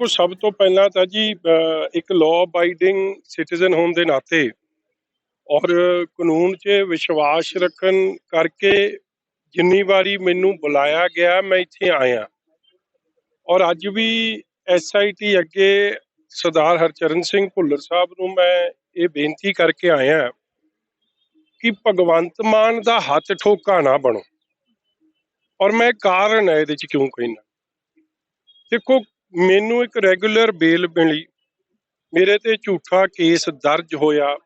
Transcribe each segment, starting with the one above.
ਦੇਖੋ ਸਭ ਤੋਂ ਪਹਿਲਾਂ ਤਾਂ ਜੀ ਇੱਕ ਲਾਅ ਅਬਾਈਡਿੰਗ ਸਿਟੀਜ਼ਨ ਹੋਣ ਦੇ ਨਾਤੇ ਔਰ ਕਾਨੂੰਨ 'ਚ ਵਿਸ਼ਵਾਸ ਰੱਖਣ ਕਰਕੇ ਜਿੰਨੀ ਵਾਰੀ ਮੈਨੂੰ ਬੁਲਾਇਆ ਗਿਆ, ਮੈਂ ਇੱਥੇ ਆਇਆ। ਔਰ ਅੱਜ ਵੀ ਐਸਆਈਟੀ ਅੱਗੇ ਸਰਦਾਰ ਹਰਚਰਨ ਸਿੰਘ ਭੁੱਲਰ ਸਾਹਿਬ ਨੂੰ ਮੈਂ ਇਹ ਬੇਨਤੀ ਕਰਕੇ ਆਇਆ ਕਿ ਭਗਵੰਤ ਮਾਨ ਦਾ ਹੱਥ ਠੋਕਾ ਨਾ ਬਣੋ। ਔਰ ਮੈਂ ਕਾਰਨ ਹੈ ਇਹਦੇ ਚ ਕਿਉਂ ਕਹਿਣਾ ਦੇਖੋ ਮੈਨੂੰ ਇੱਕ ਰੈਗੂਲਰ ਬੇਲ ਮਿਲੀ। ਮੇਰੇ ਤੇ ਝੂਠਾ ਕੇਸ ਦਰਜ ਹੋਇਆ।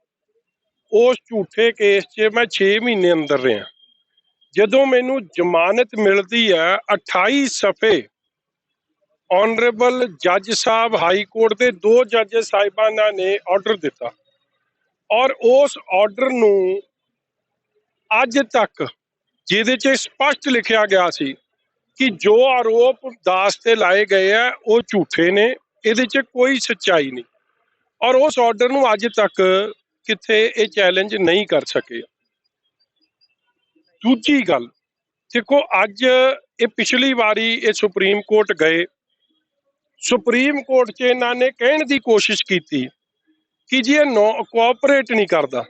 ਉਸ ਝੂਠੇ ਕੇਸ 'ਚ ਮੈਂ 6 ਮਹੀਨੇ ਅੰਦਰ ਰਿਹਾ। ਜਦੋਂ ਮੈਨੂੰ ਜ਼ਮਾਨਤ ਮਿਲਦੀ ਹੈ 28 ਸਫੇ ਆਨਰੇਬਲ ਜੱਜ ਸਾਹਿਬ ਹਾਈ ਕੋਰਟ ਦੇ ਦੋ ਜੱਜ ਸਾਹਿਬਾਨਾਂ ਨੇ ਆਰਡਰ ਦਿੱਤਾ। ਔਰ ਉਸ ਆਰਡਰ ਨੂੰ ਅੱਜ ਤੱਕ ਜਿਹਦੇ 'ਚ ਸਪਸ਼ਟ ਲਿਖਿਆ ਗਿਆ ਸੀ ਕਿ ਜੋ ਆਰੋਪ ਦਾਸ ਤੇ ਲਾਏ ਗਏ ਆ, ਉਹ ਝੂਠੇ ਨੇ, ਇਹਦੇ 'ਚ ਕੋਈ ਸੱਚਾਈ ਨਹੀਂ। ਔਰ ਉਸ ਆਰਡਰ ਨੂੰ ਅੱਜ ਤੱਕ ਕਿੱਥੇ ਇਹ ਚੈਲੰਜ ਨਹੀਂ ਕਰ ਸਕੇ। ਦੂਜੀ ਗੱਲ, ਦੇਖੋ ਅੱਜ ਇਹ ਪਿਛਲੀ ਵਾਰੀ ਇਹ ਸੁਪਰੀਮ ਕੋਰਟ ਗਏ। ਸੁਪਰੀਮ ਕੋਰਟ 'ਚ ਇਹਨਾਂ ਨੇ ਕਹਿਣ ਦੀ ਕੋਸ਼ਿਸ਼ ਕੀਤੀ ਕਿ ਜੀ ਇਹ ਨੋ ਕੋਆਪਰੇਟ ਨਹੀਂ ਕਰਦਾ।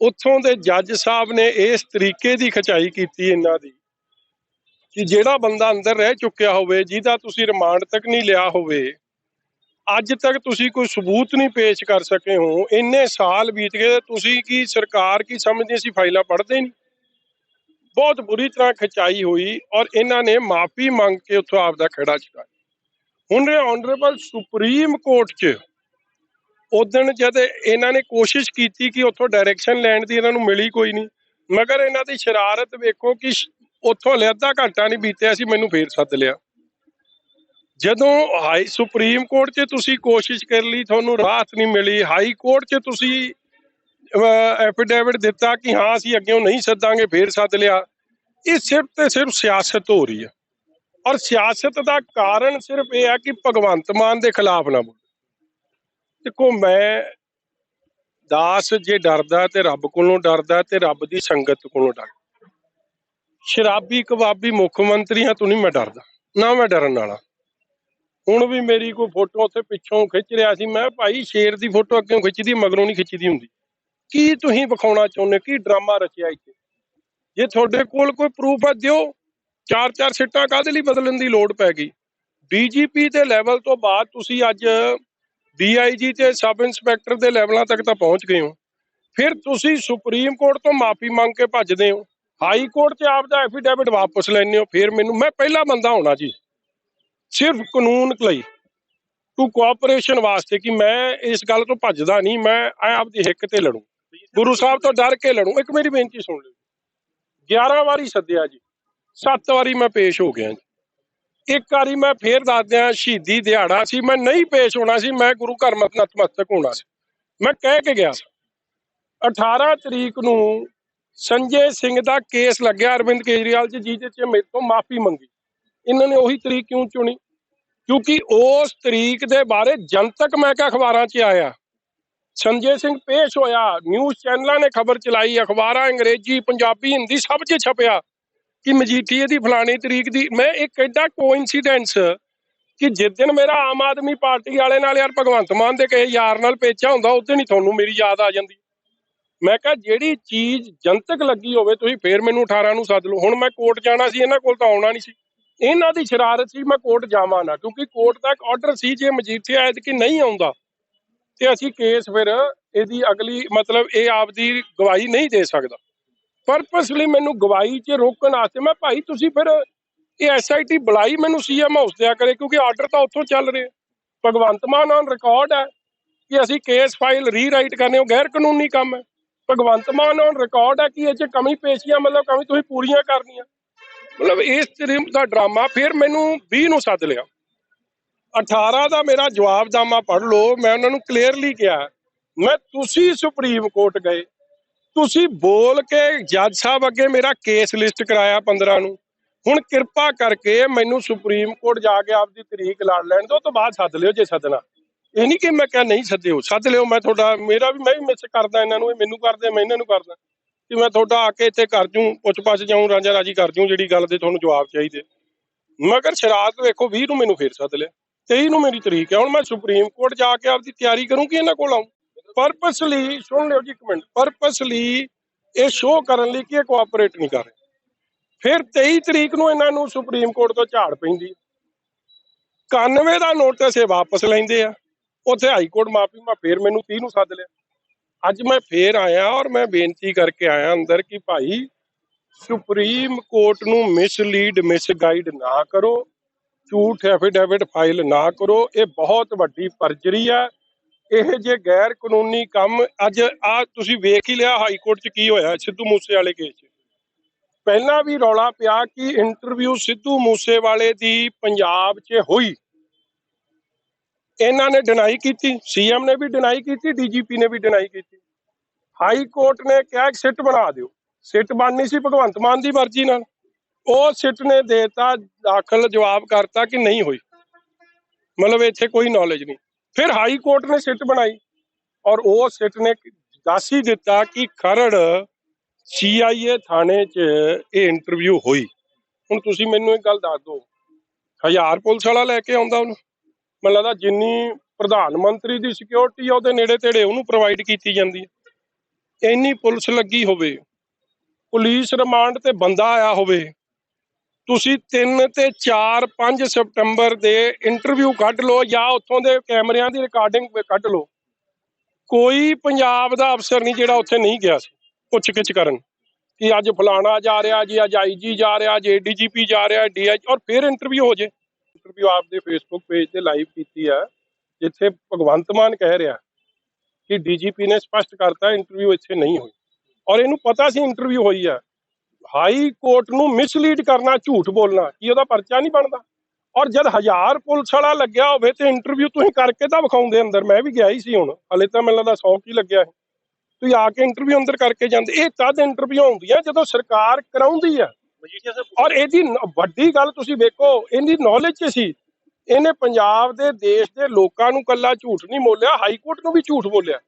ਉੱਥੋਂ ਦੇ ਜੱਜ ਸਾਹਿਬ ਨੇ ਇਸ ਤਰੀਕੇ ਦੀ ਖਚਾਈ ਕੀਤੀ ਇਹਨਾਂ ਦੀ ਕਿ ਜਿਹੜਾ ਬੰਦਾ ਅੰਦਰ ਰਹਿ ਚੁੱਕਿਆ ਹੋਵੇ, ਜਿਹਦਾ ਤੁਸੀਂ ਰਿਮਾਂਡ ਤੱਕ ਨਹੀਂ ਲਿਆ ਹੋਵੇ, ਅੱਜ ਤੱਕ ਤੁਸੀਂ ਕੋਈ ਸਬੂਤ ਨਹੀਂ ਪੇਸ਼ ਕਰ ਸਕੇ ਹੋ, ਇੰਨੇ ਸਾਲ ਬੀਤ ਗਏ, ਤੁਸੀਂ ਕੀ ਸਰਕਾਰ ਕੀ ਸਮਝਦੇ ਸੀ, ਫਾਈਲਾਂ ਪੜ੍ਹਦੇ ਨਹੀਂ? ਬਹੁਤ ਬੁਰੀ ਤਰ੍ਹਾਂ ਖਚਾਈ ਹੋਈ ਔਰ ਇਹਨਾਂ ਨੇ ਮਾਫੀ ਮੰਗ ਕੇ ਉੱਥੋਂ ਆਪਦਾ ਖੜਾ ਚੁਕਾਇਆ ਹੁਣ ਇਹ ਆਨਰੇਬਲ ਸੁਪਰੀਮ ਕੋਰਟ 'ਚ ਉਦਣ ਜਦ ਇਹਨਾਂ ਨੇ ਕੋਸ਼ਿਸ਼ ਕੀਤੀ ਕਿ ਉੱਥੋਂ ਡਾਇਰੈਕਸ਼ਨ ਲੈਣ ਦੀ ਇਹਨਾਂ ਨੂੰ ਮਿਲੀ ਕੋਈ ਨਹੀਂ, ਮਗਰ ਇਹਨਾਂ ਦੀ ਸ਼ਰਾਰਤ ਵੇਖੋ ਕਿ ਉੱਥੋਂ ਹਲੇ ਅੱਧਾ ਘੰਟਾ ਨਹੀਂ ਬੀਤਿਆ ਸੀ, ਮੈਨੂੰ ਫੇਰ ਸੱਦ ਲਿਆ। ਜਦੋਂ ਹਾਈ ਸੁਪਰੀਮ ਕੋਰਟ 'ਚ ਤੁਸੀਂ ਕੋਸ਼ਿਸ਼ ਕਰ ਲਈ, ਤੁਹਾਨੂੰ ਰਾਹਤ ਨਹੀਂ ਮਿਲੀ, ਹਾਈ ਕੋਰਟ 'ਚ ਤੁਸੀਂ ਐਫੀਡੇਵਿਟ ਦਿੱਤਾ ਕਿ ਹਾਂ, ਅਸੀਂ ਅੱਗੇ ਨਹੀਂ ਸੱਦਾਂਗੇ, ਫੇਰ ਸੱਦ ਲਿਆ। ਇਹ ਸਿਰਫ ਤੇ ਸਿਰਫ ਸਿਆਸਤ ਹੋ ਰਹੀ ਹੈ। ਔਰ ਸਿਆਸਤ ਦਾ ਕਾਰਨ ਸਿਰਫ ਇਹ ਹੈ ਕਿ ਭਗਵੰਤ ਮਾਨ ਦੇ ਖਿਲਾਫ ਨਾ ਬੋਲੋ। ਦੇਖੋ, ਮੈਂ ਦਾਸ ਜੇ ਡਰਦਾ ਤੇ ਰੱਬ ਕੋਲੋਂ ਡਰਦਾ ਤੇ ਰੱਬ ਦੀ ਸੰਗਤ ਕੋਲੋਂ ਡਰਦਾ ਸ਼ਰਾਬੀ ਕਬਾਬੀ ਮੁੱਖ ਮੰਤਰੀਆਂ ਤੋਂ ਨਹੀਂ ਮੈਂ ਡਰਦਾ, ਨਾ ਮੈਂ ਡਰਨ ਵਾਲਾ। ਹੁਣ ਵੀ ਮੇਰੀ ਕੋਈ ਫੋਟੋ ਉੱਥੇ ਪਿੱਛੋਂ ਖਿੱਚ ਰਿਹਾ ਸੀ, ਮੈਂ ਭਾਈ ਸ਼ੇਰ ਦੀ ਫੋਟੋ ਅੱਗੇ ਖਿੱਚਦੀ, ਮਗਰੋਂ ਨਹੀਂ ਖਿੱਚਦੀ ਹੁੰਦੀ। ਕੀ ਤੁਸੀਂ ਵਿਖਾਉਣਾ ਚਾਹੁੰਦੇ, ਕੀ ਡਰਾਮਾ ਰਚਿਆ ਇੱਥੇ? ਜੇ ਤੁਹਾਡੇ ਕੋਲ ਕੋਈ ਪ੍ਰੂਫ ਹੈ ਦਿਓ। ਚਾਰ ਚਾਰ ਸਿੱਟਾਂ ਕਾਹਦੇ ਲਈ ਬਦਲਣ ਦੀ ਲੋੜ ਪੈ ਗਈ? ਡੀਜੀਪੀ ਦੇ ਲੈਵਲ ਤੋਂ ਬਾਅਦ ਤੁਸੀਂ ਅੱਜ ਡੀਆਈਜੀ ਤੇ ਸਬ ਇੰਸਪੈਕਟਰ ਦੇ ਲੈਵਲਾਂ ਤੱਕ ਤਾਂ ਪਹੁੰਚ ਗਏ ਹੋ। ਫਿਰ ਤੁਸੀਂ ਸੁਪਰੀਮ ਕੋਰਟ ਤੋਂ ਮਾਫੀ ਮੰਗ ਕੇ ਭੱਜਦੇ ਹੋ। ਹਾਈ ਕੋਰਟ 'ਚ ਆਪਦਾ ਐਫੀਡੇਵਿਟ ਵਾਪਸ ਲੈਣੇ ਹੋ, ਫਿਰ ਮੈਨੂੰ, ਮੈਂ ਪਹਿਲਾ ਬੰਦਾ ਹੋਣਾ ਜੀ। ਸਿਰਫ ਕਾਨੂੰਨ ਲਈ। ਟੂ ਕੋਆਪਰੇਸ਼ਨ ਵਾਸਤੇ ਕਿ ਮੈਂ ਇਸ ਗੱਲ ਤੋਂ ਭੱਜਦਾ ਨਹੀਂ, ਮੈਂ ਐ ਆਪਦੀ ਹਿੱਕ ਤੇ ਲੜੂ। ਗੁਰੂ ਸਾਹਿਬ ਤੋਂ ਡਰ ਕੇ ਲੜੂ। ਇੱਕ ਮੇਰੀ ਬੇਨਤੀ ਸੁਣ ਲਿਓ। 11 ਵਾਰੀ ਸੱਦਿਆ ਜੀ। 7 ਵਾਰੀ ਮੈਂ ਪੇਸ਼ ਹੋ ਗਿਆ ਜੀ। ਇੱਕ ਵਾਰੀ ਮੈਂ ਫੇਰ ਦੱਸਦਿਆਂ ਸ਼ਹੀਦੀ ਦਿਹਾੜਾ ਸੀ, ਮੈਂ ਨਹੀਂ ਪੇਸ਼ ਹੋਣਾ ਸੀ, ਮੈਂ ਗੁਰੂ ਘਰ ਮਤ- ਨਤਮਸਤਕ ਹੋਣਾ ਸੀ। ਮੈਂ ਕਹਿ ਕੇ ਗਿਆ ਸੀ। 18 ਤਰੀਕ ਨੂੰ ਸੰਜੇ ਸਿੰਘ ਦਾ ਕੇਸ ਲੱਗਿਆ ਅਰਵਿੰਦ ਕੇਜਰੀਵਾਲ ਜੀ, ਜਿਹਦੇ ਚ ਮੇਰੇ ਤੋਂ ਮਾਫੀ ਮੰਗੀ। ਇਹਨਾਂ ਨੇ ਉਹੀ ਤਰੀਕ ਕਿਉਂ ਚੁਣੀ? ਕਿਉਂਕਿ ਉਸ ਤਰੀਕ ਦੇ ਬਾਰੇ ਜਨਤਕ ਮੈਂ ਕਿਹਾ ਅਖਬਾਰਾਂ 'ਚ ਆਇਆ। ਸੰਜੇ ਸਿੰਘ ਪੇਸ਼ ਹੋਇਆ, ਨਿਊਜ਼ ਚੈਨਲਾਂ ਨੇ ਖਬਰ ਚਲਾਈ, ਅਖਬਾਰਾਂ, ਅੰਗਰੇਜ਼ੀ, ਪੰਜਾਬੀ, ਹਿੰਦੀ, ਸਭ 'ਚ ਛਪਿਆ ਕਿ ਮਜੀਠੀਏ ਦੀ ਫਲਾਣੀ ਤਰੀਕ ਦੀ। ਮੈਂ ਇੱਕ ਐਡਾ ਕੋਇਨਸੀਡੈਂਸ ਕਿ ਜਿਸ ਦਿਨ ਮੇਰਾ ਆਮ ਆਦਮੀ ਪਾਰਟੀ ਵਾਲੇ ਨਾਲ ਯਾਰ ਭਗਵੰਤ ਮਾਨ ਦੇ ਕਹੇ ਯਾਰ ਨਾਲ ਪੇਚਾ ਹੁੰਦਾ, ਉਸ ਦਿਨ ਹੀ ਤੁਹਾਨੂੰ ਮੇਰੀ ਯਾਦ ਆ ਜਾਂਦੀ। ਮੈਂ ਕਿਹਾ ਜਿਹੜੀ ਚੀਜ਼ ਜਨਤਕ ਲੱਗੀ ਹੋਵੇ, ਤੁਸੀਂ ਫੇਰ ਮੈਨੂੰ 18 ਨੂੰ ਸੱਦ ਲਓ। ਹੁਣ ਮੈਂ ਕੋਰਟ ਜਾਣਾ ਸੀ, ਇਹਨਾਂ ਕੋਲ ਤਾਂ ਆਉਣਾ ਨਹੀਂ ਸੀ। ਇਹਨਾਂ ਦੀ ਸ਼ਰਾਰਤ ਸੀ, ਮੈਂ ਕੋਰਟ ਜਾਵਾਂ ਨਾ, ਕਿਉਂਕਿ ਕੋਰਟ ਦਾ ਇੱਕ ਆਰਡਰ ਸੀ ਜੇ ਮਜੀਠੀਆ ਐਤ ਕਿ ਨਹੀਂ ਆਉਂਦਾ। ਤੇ ਅਸੀਂ ਕੇਸ ਫਿਰ ਇਹਦੀ ਅਗਲੀ, ਮਤਲਬ ਇਹ ਆਪਦੀ ਗਵਾਹੀ ਨਹੀਂ ਦੇ ਸਕਦਾ। ਪਰਪਸਲੀ ਮੈਨੂੰ ਗਵਾਹੀ 'ਚ ਰੋਕਣ ਵਾਸਤੇ ਮੈਂ ਭਾਈ ਤੁਸੀਂ ਫਿਰ ਇਹ ਐਸਆਈਟੀ ਬੁਲਾਈ ਮੈਨੂੰ ਸੀਐਮ ਹਾਊਸ ਦਿਆ ਕਰੇ, ਕਿਉਂਕਿ ਆਰਡਰ ਤਾਂ ਉੱਥੋਂ ਚੱਲ ਰਿਹਾ। ਭਗਵੰਤ ਮਾਨ ਔਨ ਰਿਕਾਰਡ ਹੈ ਕਿ ਅਸੀਂ ਕੇਸ ਫਾਈਲ ਰੀਰਾਈਟ ਕਰਨੇ, ਉਹ ਗੈਰ ਕਾਨੂੰਨੀ ਕੰਮ ਹੈ। ਭਗਵੰਤ ਮਾਨ ਔਨ ਰਿਕਾਰਡ ਹੈ ਕਿ ਇਹ 'ਚ ਕਮੀ ਪੇਸ਼ੀਆਂ ਮਤਲਬ ਕਮੀ ਤੁਸੀਂ ਪੂਰੀਆਂ ਕਰਨੀਆਂ। ਮਤਲਬ ਇਸ ਤਰੀਕ ਦਾ ਡਰਾਮਾ ਫਿਰ ਮੈਨੂੰ 20 ਨੂੰ ਸੱਦ ਲਿਆ। 18 ਦਾ ਮੇਰਾ ਜਵਾਬਨਾਮਾ ਪੜ੍ਹ ਲਓ, ਮੈਂ ਉਹਨਾਂ ਨੂੰ ਕਲੀਅਰਲੀ ਕਿਹਾ, ਮੈਂ ਤੁਸੀਂ ਸੁਪਰੀਮ ਕੋਰਟ ਗਏ। ਤੁਸੀਂ ਬੋਲ ਕੇ ਜੱਜ ਸਾਹਿਬ ਅੱਗੇ ਮੇਰਾ ਕੇਸ ਲਿਸਟ ਕਰਾਇਆ 15 ਨੂੰ। ਹੁਣ ਕਿਰਪਾ ਕਰਕੇ ਮੈਨੂੰ ਸੁਪਰੀਮ ਕੋਰਟ ਜਾ ਕੇ ਆਪਦੀ ਤਰੀਕ ਲੜ ਲੈਣ ਦਿਓ ਤੋਂ ਬਾਅਦ ਸੱਦ ਲਿਓ ਜੇ ਸੱਦਣਾ। ਇਹ ਨਹੀਂ ਕਿ ਮੈਂ ਕਿਹਾ ਨਹੀਂ ਸੱਦਿਓ ਸੱਦ ਲਿਓ, ਮੈਂ ਤੁਹਾਡਾ, ਮੇਰਾ ਵੀ, ਮੈਂ ਵੀ ਮਿਸ ਕਰਦਾ ਇਹਨਾਂ ਨੂੰ, ਇਹ ਮੈਨੂੰ ਕਰਦੇ, ਮੈਂ ਇਹਨਾਂ ਨੂੰ ਕਰਦਾ, ਕਿ ਮੈਂ ਤੁਹਾਡਾ ਆ ਕੇ ਇੱਥੇ ਕਰ ਜੂੰ ਪੁੱਛ ਪਾਛ ਜਾਊਂ, ਰਾਂਝਾ ਰਾਜੀ ਕਰ ਜੂੰ, ਜਿਹੜੀ ਗੱਲ ਦੇ ਤੁਹਾਨੂੰ ਜਵਾਬ ਚਾਹੀਦੇ। ਮਗਰ ਸ਼ਰਾਰਤ ਵੇਖੋ 20 ਨੂੰ ਮੈਨੂੰ ਫੇਰ ਸੱਦ ਲਿਆ 23 ਨੂੰ ਮੇਰੀ ਤਰੀਕ ਹੈ ਹੁਣ ਮੈਂ ਸੁਪਰੀਮ ਕੋਰਟ ਜਾ ਕੇ ਆਪਦੀ ਤਿਆਰੀ ਕਰੂੰ ਕਿ ਇਹਨਾਂ ਕੋਲ ਆਉਂ ਪਰਪਸਲੀ ਸੁਣ ਲਿਓ ਜੀ ਇੱਕ ਮਿੰਟ ਪਰਪਸਲੀ ਇਹ ਸ਼ੋਅ ਕਰਨ ਲਈ ਕਿ ਇਹ ਕੋਆਪਰੇਟ ਨਹੀਂ ਕਰ ਰਹੇ। ਫਿਰ 23 ਤਰੀਕ ਨੂੰ ਇਹਨਾਂ ਨੂੰ ਸੁਪਰੀਮ ਕੋਰਟ ਤੋਂ ਝਾੜ ਪੈਂਦੀ 91 ਦਾ ਨੋਟਿਸ ਇਹ ਵਾਪਸ ਲੈਂਦੇ ਆ। ਉੱਥੇ ਹਾਈ ਕੋਰਟ ਮਾਫੀ ਮੈਂ ਫੇਰ ਮੈਨੂੰ 30 ਨੂੰ ਸੱਦ ਲਿਆ। ਅੱਜ ਮੈਂ ਫੇਰ ਆਇਆ ਔਰ ਮੈਂ ਬੇਨਤੀ ਕਰਕੇ ਆਇਆ ਅੰਦਰ ਕਿ ਭਾਈ ਸੁਪਰੀਮ ਕੋਰਟ ਨੂੰ ਮਿਸਲੀਡ ਮਿਸਗਾਈਡ ਨਾ ਕਰੋ। ਝੂਠ ਐਫੀਡੇਵਿਟ ਫਾਈਲ ਨਾ ਕਰੋ। ਇਹ ਬਹੁਤ ਵੱਡੀ ਪਰਜਰੀ ਹੈ ਇਹ ਜੇ ਗੈਰ ਕਾਨੂੰਨੀ ਕੰਮ ਅੱਜ ਆ ਤੁਸੀਂ ਵੇਖ ਹੀ ਲਿਆ ਹਾਈ ਕੋਰਟ 'ਚ ਕੀ ਹੋਇਆ ਸਿੱਧੂ ਮੂਸੇ ਵਾਲੇ ਕੇਸ 'ਚ। ਪਹਿਲਾਂ ਵੀ ਰੌਲਾ ਪਿਆ ਕਿ ਇੰਟਰਵਿਊ ਸਿੱਧੂ ਮੂਸੇ ਵਾਲੇ ਦੀ ਪੰਜਾਬ 'ਚ ਹੋਈ। ਇਹਨਾਂ ਨੇ ਡਿਨਾਈ ਕੀਤੀ ਸੀਐਮ ਨੇ ਵੀ ਡਿਨਾਈ ਕੀਤੀ ਡੀਜੀਪੀ ਨੇ ਵੀ ਡਿਨਾਈ ਕੀਤੀ। ਹਾਈ ਕੋਰਟ ਨੇ ਕਿਹਾ ਕਿ ਸਿੱਟ ਬਣਾ ਦਿਓ। ਸਿੱਟ ਬਣਨੀ ਸੀ ਭਗਵੰਤ ਮਾਨ ਦੀ ਮਰਜ਼ੀ ਨਾਲ। ਉਹ ਸਿੱਟ ਨੇ ਦੇਤਾ, ਦਾਖਲ ਜਵਾਬ ਕਰਤਾ ਕਿ ਨਹੀਂ ਹੋਈ। ਮਤਲਬ ਇੱਥੇ ਕੋਈ ਨੌਲੇਜ ਨਹੀਂ। ਫਿਰ ਹਾਈ ਕੋਰਟ ਨੇ ਸਿੱਟ ਬਣਾਈ। ਔਰ ਉਹ ਸਿੱਟ ਨੇ ਦੱਸ ਹੀ ਦਿੱਤਾ ਕਿ ਖਰੜ ਸੀਆਈਏ ਥਾਣੇ 'ਚ ਇਹ ਇੰਟਰਵਿਊ ਹੋਈ। ਹੁਣ ਤੁਸੀਂ ਮੈਨੂੰ ਇੱਕ ਗੱਲ ਦੱਸ ਦਿਓ। ਹਜ਼ਾਰ ਪੁਲਿਸ ਵਾਲਾ ਲੈ ਕੇ ਆਉਂਦਾ ਉਹਨੂੰ। ਮੈਨੂੰ ਲੱਗਦਾ ਜਿੰਨੀ ਪ੍ਰਧਾਨ ਮੰਤਰੀ ਦੀ ਸਿਕਿਉਰਿਟੀ ਆ, ਉਹਦੇ ਨੇੜੇ ਤੇੜੇ ਉਹਨੂੰ ਪ੍ਰੋਵਾਈਡ ਕੀਤੀ ਜਾਂਦੀ ਹੈ ਇੰਨੀ ਪੁਲਿਸ ਲੱਗੀ ਹੋਵੇ, ਪੁਲਿਸ ਰਿਮਾਂਡ ਤੇ ਬੰਦਾ ਆਇਆ ਹੋਵੇ, ਤੁਸੀਂ 3 ਤੇ 4 5 ਸਤੰਬਰ ਦੇ ਇੰਟਰਵਿਊ ਕੱਢ ਲਓ ਜਾਂ ਉੱਥੋਂ ਦੇ ਕੈਮਰਿਆਂ ਦੀ ਰਿਕਾਰਡਿੰਗ ਕੱਢ ਲਓ। ਕੋਈ ਪੰਜਾਬ ਦਾ ਅਫਸਰ ਨਹੀਂ ਜਿਹੜਾ ਉੱਥੇ ਨਹੀਂ ਗਿਆ ਸੀ ਪੁੱਛ ਗਿੱਛ ਕਰਨ ਕਿ ਅੱਜ ਫਲਾਣਾ ਜਾ ਰਿਹਾ ਜੀ, ਅੱਜ ਆਈਜੀ ਜਾ ਰਿਹਾ, ਜੇ ਡੀਜੀਪੀ ਜਾ ਰਿਹਾ ਡੀਆਈ ਔਰ ਫਿਰ ਇੰਟਰਵਿਊ ਹੋ ਜੇ। ਇੰਟਰਵਿਊ ਆਪਦੇ ਫੇਸਬੁੱਕ ਪੇਜ ਤੇ ਲਾਈਵ ਕੀਤੀ ਹੈ ਜਿੱਥੇ ਭਗਵੰਤ ਮਾਨ ਕਹਿ ਰਿਹਾ ਕਿ ਡੀਜੀਪੀ ਨੇ ਸਪਸ਼ਟ ਕਰਤਾ ਇੰਟਰਵਿਊ ਇੱਥੇ ਨਹੀਂ ਹੋਈ। ਔਰ ਇਹਨੂੰ ਪਤਾ ਸੀ ਇੰਟਰਵਿਊ ਹੋਈ ਹੈ ਹਾਈ ਕੋਰਟ ਨੂੰ ਮਿਸਲੀਡ ਕਰਨਾ, ਝੂਠ ਬੋਲਣਾ, ਕੀ ਉਹਦਾ ਪਰਚਾ ਨਹੀਂ ਬਣਦਾ? ਔਰ ਜਦ ਹਜ਼ਾਰ ਪੁਲਿਸ ਵਾਲਾ ਲੱਗਿਆ ਹੋਵੇ ਤੇ ਇੰਟਰਵਿਊ ਤੁਸੀਂ ਕਰਕੇ ਤਾਂ ਵਿਖਾਉਂਦੇ ਅੰਦਰ, ਮੈਂ ਵੀ ਗਿਆ ਹੀ ਸੀ ਹੁਣ, ਹਲੇ ਤਾਂ ਮੈਨੂੰ ਲੱਗਦਾ 100 ਕੀ ਲੱਗਿਆ ਸੀ। ਤੁਸੀਂ ਆ ਕੇ ਇੰਟਰਵਿਊ ਅੰਦਰ ਕਰਕੇ ਜਾਂਦੇ, ਇਹ ਤਦ ਇੰਟਰਵਿਊ ਹੁੰਦੀਆਂ ਜਦੋਂ ਸਰਕਾਰ ਕਰਾਉਂਦੀ ਹੈ ਔਰ ਇਹਦੀ ਵੱਡੀ ਗੱਲ ਤੁਸੀਂ ਵੇਖੋ, ਇਹਦੀ ਨੌਲੇਜ ਚ ਸੀ। ਇਹਨੇ ਪੰਜਾਬ ਦੇ ਦੇਸ਼ ਦੇ ਲੋਕਾਂ ਨੂੰ ਕੱਲਾ ਝੂਠ ਨਹੀਂ ਬੋਲਿਆ ਹਾਈ ਕੋਰਟ ਨੂੰ ਵੀ ਝੂਠ ਬੋਲਿਆ।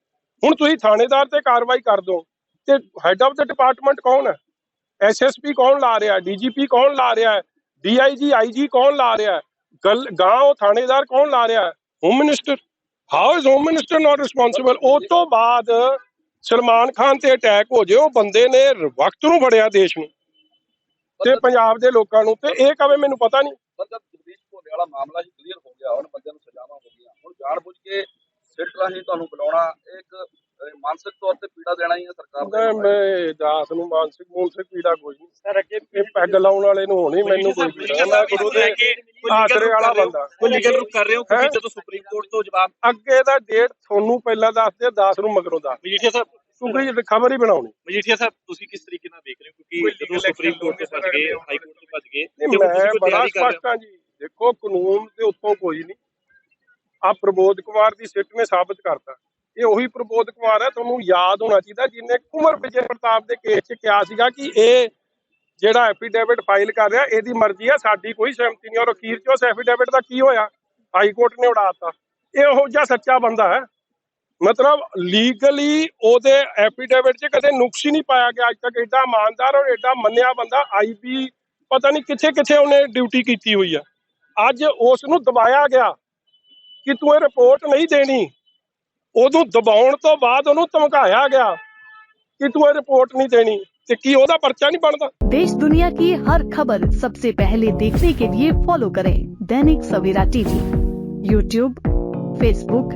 ਹੁਣ ਤੁਸੀਂ ਥਾਣੇਦਾਰ ਤੇ ਕਾਰਵਾਈ ਕਰ ਦੋ, ਤੇ ਹੈਡ ਆਫ ਦਾ ਡਿਪਾਰਟਮੈਂਟ ਕੌਣ ਹੈ? ਐਸਐਸਪੀ ਕੌਣ ਲਾ ਰਿਹਾ ਡੀਜੀਪੀ ਕੌਣ ਲਾ ਰਿਹਾ ਹੈ? ਡੀਆਈਜੀ ਆਈਜੀ ਕੌਣ ਲਾ ਰਿਹਾ ਗੱਲ ਗਾਂ ਉਹ ਥਾਣੇਦਾਰ ਕੌਣ ਲਾ ਰਿਹਾ home minister how is home minister not responsible ਉਹ ਤੋਂ ਬਾਅਦ ਸਲਮਾਨ ਖਾਨ ਤੇ ਅਟੈਕ ਹੋ ਜੇ ਉਹ ਬੰਦੇ ਨੇ ਵਕਤ ਨੂੰ ਫੜਿਆ ਦੇਸ਼ ਨੂੰ। ਤੇ ਪੰਜਾਬ ਦੇ ਲੋਕਾਂ ਨੂੰ ਤੇ ਇਹ ਕਵੇ ਮੈਨੂੰ ਪਤਾ ਨਹੀਂ। ਜਦ ਜਗਦੀਸ਼ ਭੋਲੇ ਵਾਲਾ ਮਾਮਲਾ ਹੀ ਕਲੀਅਰ ਹੋ ਗਿਆ ਹੁਣ ਬੰਦਿਆਂ ਨੂੰ ਸਜ਼ਾਵਾਂ ਹੋ ਗਈਆਂ। ਹੁਣ ਜਾਣਬੁੱਝ ਕੇ ਸਿੱਟ ਰਾਹੀਂ ਤੁਹਾਨੂੰ ਬੁਲਾਉਣਾ ਇਹ ਇੱਕ ਮਾਨਸਿਕ ਤੌਰ ਤੇ ਪੀੜਾ ਦੇਣਾ ਹੀ ਹੈ ਸਰਕਾਰ ਦਾ ਮੈਂ ਦਾਸ ਨੂੰ ਮਾਨਸਿਕ ਮੂਨਸਿਕ ਪੀੜਾ ਕੋਈ ਨਹੀਂ। ਸਰ ਅੱਗੇ ਇਹ ਪੈਗ ਲਾਉਣ ਵਾਲੇ ਨੂੰ ਹੋਣੀ ਮੈਨੂੰ ਕੋਈ ਪੀੜਾ ਮੈਂ ਗੁਰੂ ਦੇ ਆਸਰੇ ਵਾਲਾ ਬੰਦਾ ਕੋਈ ਲੀਗਲ ਰੁਕ ਕਰ ਰਹੇ ਹੋ? ਕਿਉਂਕਿ ਜਦੋਂ ਸੁਪਰੀਮ ਕੋਰਟ ਤੋਂ ਜਵਾਬ ਅੱਗੇ ਦਾ ਡੇਟ ਤੁਹਾਨੂੰ ਪਹਿਲਾਂ ਦੱਸ ਦੇ 10 ਨੂੰ ਮਗਰੋਂ ਦੱਸ। ਮਜੀਠੀਆ ਸਾਹਿਬ ਕਿਉਂਕਿ ਖਬਰ ਹੀ ਬਣਾਉਣੀ। ਮਜੀਠੀਆ ਸਾਹਿਬ ਤੁਸੀਂ ਕਿਸ ਤਰੀਕੇ ਨਾਲ ਦੇਖ ਰਹੇ ਹੋ? ਕਿਉਂਕਿ ਜਦੋਂ ਸੁਪਰੀਮ ਕੋਰਟ ਤੋਂ ਭੱਜ ਗਏ ਹਾਈ ਕੋਰਟ ਤੋਂ ਭੱਜ ਗਏ ਮੈਂ ਬੜਾ। ਸਪਸ਼ਟ ਹਾਂ ਜੀ। ਦੇਖੋ ਕਾਨੂੰਨ ਦੇ ਉੱਤੋਂ ਕੋਈ ਨਹੀਂ। ਆ ਪ੍ਰਬੋਧ ਕੁਮਾਰ ਦੀ ਸਿੱਟ ਨੇ ਸਾਬਤ ਕਰਤਾ। ਇਹ ਉਹੀ ਪ੍ਰਬੋਧ ਕੁਮਾਰ ਹੈ ਤੁਹਾਨੂੰ ਯਾਦ ਹੋਣਾ ਚਾਹੀਦਾ ਜਿਹਨੇ ਕੁਮਰ ਵਿਜੇ ਪ੍ਰਤਾਪ ਦੇ ਕੇਸ 'ਚ ਕਿਹਾ ਸੀਗਾ ਕਿ ਇਹ ਜਿਹੜਾ ਐਫੀਡੇਵਿਟ ਫਾਈਲ ਕਰ ਰਿਹਾ ਇਹਦੀ ਮਰਜ਼ੀ ਹੈ ਸਾਡੀ ਕੋਈ ਸਹਿਮਤੀ ਨਹੀਂ। ਔਰ ਅਖੀਰ 'ਚ ਉਸ ਐਫੀਡੇਵਿਟ ਦਾ ਕੀ ਹੋਇਆ? ਹਾਈ ਕੋਰਟ ਨੇ ਉਡਾਤਾ ਇਹ ਉਹ ਜਿਹਾ ਸੱਚਾ ਬੰਦਾ ਹੈ। ਮਤਲਬ ਲੀਗਲੀ ਉਹਦੇ ਐਫੀਡੇਵਿਟ 'ਚ ਕਦੇ ਨੁਕਸ ਹੀ ਨਹੀਂ ਪਾਇਆ ਗਿਆ ਅੱਜ ਤੱਕ ਐਡਾ ਇਮਾਨਦਾਰ ਔਰ ਐਡਾ ਮੰਨਿਆ ਬੰਦਾ ਆਈਬੀ ਪਤਾ ਨਹੀਂ ਕਿੱਥੇ ਕਿੱਥੇ ਉਹਨੇ ਡਿਊਟੀ ਕੀਤੀ ਹੋਈ ਆ ਅੱਜ ਉਸ ਨੂੰ ਦਬਾਇਆ ਗਿਆ ਕਿ ਤੂੰ ਇਹ ਰਿਪੋਰਟ ਨਹੀਂ ਦੇਣੀ ਉਹਨੂੰ ਦਬਾਉਣ ਤੋਂ ਬਾਅਦ ਉਹਨੂੰ ਧਮਕਾਇਆ ਗਿਆ ਕਿ ਤੂੰ ਇਹ ਰਿਪੋਰਟ ਨਹੀਂ ਦੇਣੀ ਤੇ ਕੀ ਉਹਦਾ ਪਰਚਾ ਨਹੀਂ ਬਣਦਾ देश दुनिया की हर खबर सबसे पहले देखने के लिए फॉलो करें Dainik Savera TV YouTube Facebook